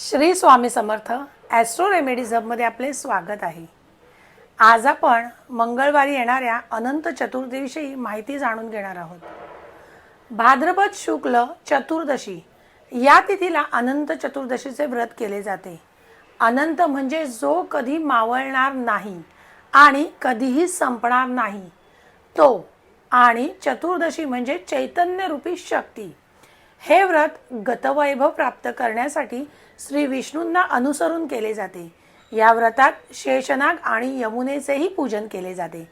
Shri Swami Samarth astro remedies हबमध्ये आपले स्वागत आहे. आज आपण मंगळवारी येणाऱ्या अनंत चतुर्थीविषयी माहिती जाणून घेणार आहोत. भाद्रपद शुक्ल चतुर्दशी या तिथीला अनंत चतुर्दशीचे व्रत केले जाते. अनंत म्हणजे जो कधी मावळणार नाही आणि कधीही संपणार नाही. तो आणि चतुर्दशी म्हणजे चैतन्यरूपी शक्ती. हे व्रत गतवैभव प्राप्त करण्यासाठी श्री विष्णूंना अनुसरून केले जाते. या व्रतात शेषनाग आणि यमुनेचेही पूजन केले जाते.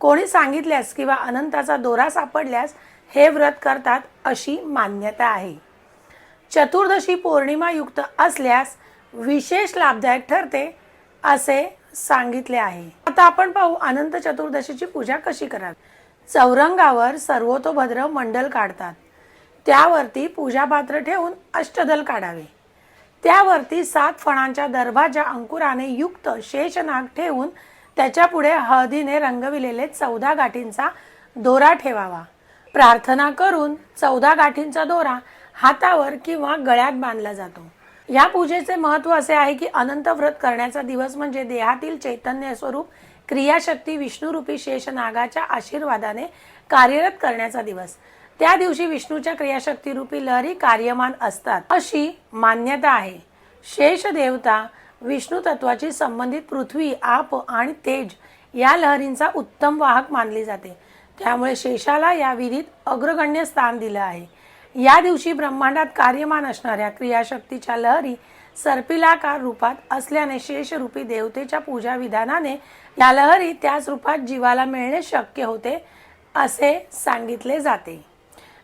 कोणी सांगितल्यास किंवा अनंताचा दोरा सापडल्यास हे व्रत करतात अशी मान्यता आहे. चतुर्दशी पौर्णिमायुक्त असल्यास विशेष लाभदायक ठरते असे सांगितले आहे. आता आपण पाहू अनंत चतुर्दशीची पूजा कशी करावी. चौरंगावर सर्वतोभद्र मंडल काढतात. त्यावरती पूजापात्र ठेवून अष्टदल काढावे. त्यावरती सात फणांच्या दर्भाच्या अंकुराने युक्त शेषनाग ठेवून त्याच्या पुढे हळदीने रंगविलेले चौदा गाठींचा दोरा ठेवावा. प्रार्थना करून चौदा गाठींचा दोरा हातावर किंवा गळ्यात बांधला जातो. या पूजेचे महत्त्व असे आहे की अनंत व्रत करण्याचा दिवस म्हणजे देहातील चैतन्य स्वरूप क्रियाशक्ती विष्णुरूपी शेषनागाच्या आशीर्वादाने कार्यरत करण्याचा दिवस. त्या दिवशी विष्णूच्या क्रियाशक्ती रूपी लहरी कार्यमान असतात. अशी मान्यता आहे. शेष देवता विष्णू तत्वाची संबंधित पृथ्वी आप आणि तेज या लहरींचा उत्तम वाहक मानली जाते. त्यामुळे शेषाला या विधीत अग्रगण्य स्थान दिलं आहे. या दिवशी ब्रह्मांडात कार्यमान असणाऱ्या क्रियाशक्तीच्या लहरी सर्पिलाकार रूपात असल्याने शेषरूपी देवतेच्या पूजा विधानाने या लहरी त्याच रूपात जीवाला मिळणे शक्य होते असे सांगितले जाते.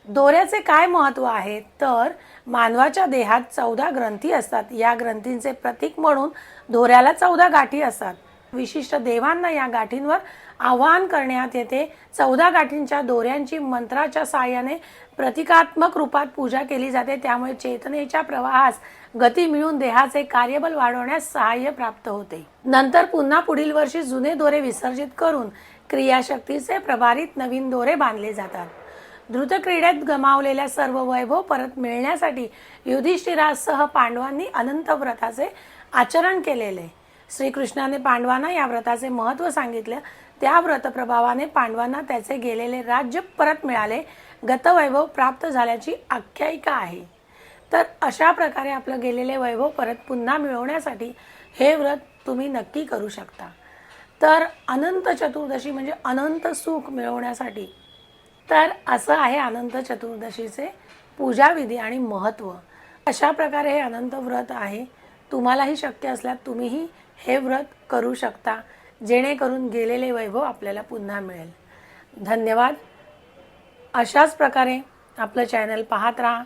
दोऱ्याचे काय महत्त्व आहे? तर मानवाच्या देहात चौदा ग्रंथी असतात. या ग्रंथींचे प्रतीक म्हणून दोऱ्याला चौदा गाठी असतात. विशिष्ट देवांना या गाठींवर आवाहन करण्यात येते. चौदा गाठींच्या दोऱ्यांची मंत्राच्या साहाय्याने प्रतिकात्मक रूपात पूजा केली जाते. त्यामुळे चेतनेच्या प्रवाहास गती मिळून देहाचे कार्यबल वाढवण्यास सहाय्य प्राप्त होते. नंतर पुन्हा पुढील वर्षी जुने दोरे विसर्जित करून क्रियाशक्तीचे प्रभारित नवीन दोरे बांधले जातात. द्रुतक्रीडेत गमावलेल्या सर्व वैभव परत मिळण्यासाठी युधिष्ठिरासह पांडवांनी अनंत व्रताचे आचरण केलेले. श्रीकृष्णाने पांडवांना या व्रताचे महत्त्व सांगितले. त्या व्रतप्रभावाने पांडवांना त्याचे गेलेले राज्य परत मिळाले. गतवैभव प्राप्त झाल्याची आख्यायिका आहे. तर अशा प्रकारे आपलं गेलेले वैभव परत पुन्हा मिळवण्यासाठी हे व्रत तुम्ही नक्की करू शकता. तर अनंत चतुर्दशी म्हणजे अनंत सुख मिळवण्यासाठी तर असं आहे अनंत चतुर्दशीचे पूजाविधी आणि महत्त्व अशा प्रकारे हे अनंत व्रत आहे. तुम्हालाही शक्य असल्यास तुम्हीही हे व्रत करू शकता जेणेकरून गेलेले वैभव आपल्याला पुन्हा मिळेल. धन्यवाद. अशाच प्रकारे आपलं चॅनल पाहत राहा.